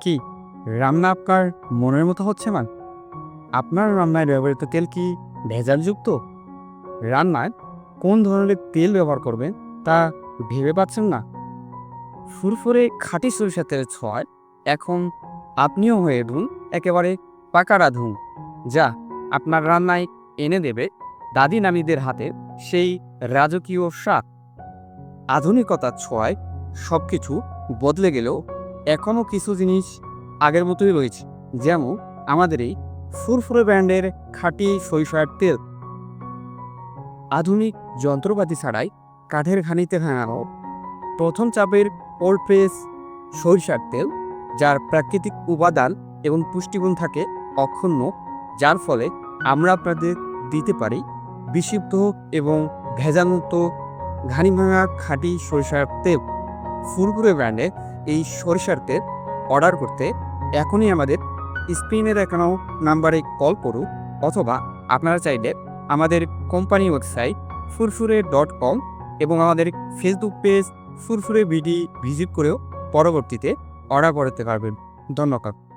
কি? রান্না আপনার মনের মতো হচ্ছে না? আপনার রান্নায় ব্যবহৃত তেল কি ভেজালযুক্ত? রান্নায় কোন ধরনের তেল ব্যবহার করবেন তা ভেবে পাচ্ছেন না? ফুরফুরে খাঁটি সরিষা তেলের ছোঁয়ায় এখন আপনিও হয়ে উঠুন একেবারে পাকা রাঁধুন। যা আপনার রান্নায় এনে দেবে দাদি নানিদের হাতে সেই রাজকীয় স্বাদ। আধুনিকতার ছোঁয়ায় সব কিছু বদলে গেলেও এখনও কিছু জিনিস আগের মতোই রয়েছে। যেমন আমাদের এই ফুরফুরে ব্র্যান্ডের খাঁটি সরিষার তেল। আধুনিক যন্ত্রপাতি ছাড়াই কাঠের ঘানিতে ভাঙানো প্রথম চাপের ওল্ড প্রেস সরিষার তেল, যার প্রাকৃতিক উপাদান এবং পুষ্টিগুণ থাকে অক্ষুণ্ণ, যার ফলে আমরা আপনাদের দিতে পারি বিশুদ্ধ এবং ভেজালমুক্ত ঘানি ভাঙা খাঁটি সরিষার তেল। ফুরফুরে ব্র্যান্ডের এই সরিষার তেল অর্ডার করতে এখনই আমাদের স্ক্রিনে দেখানো নাম্বারে কল করুন অথবা আপনারা চাইলে আমাদের company website Furfure dot com এবং আমাদের Facebook page Furfure BD visit করেও পরবর্তীতে অর্ডার করতে পারবেন। ধন্যবাদ।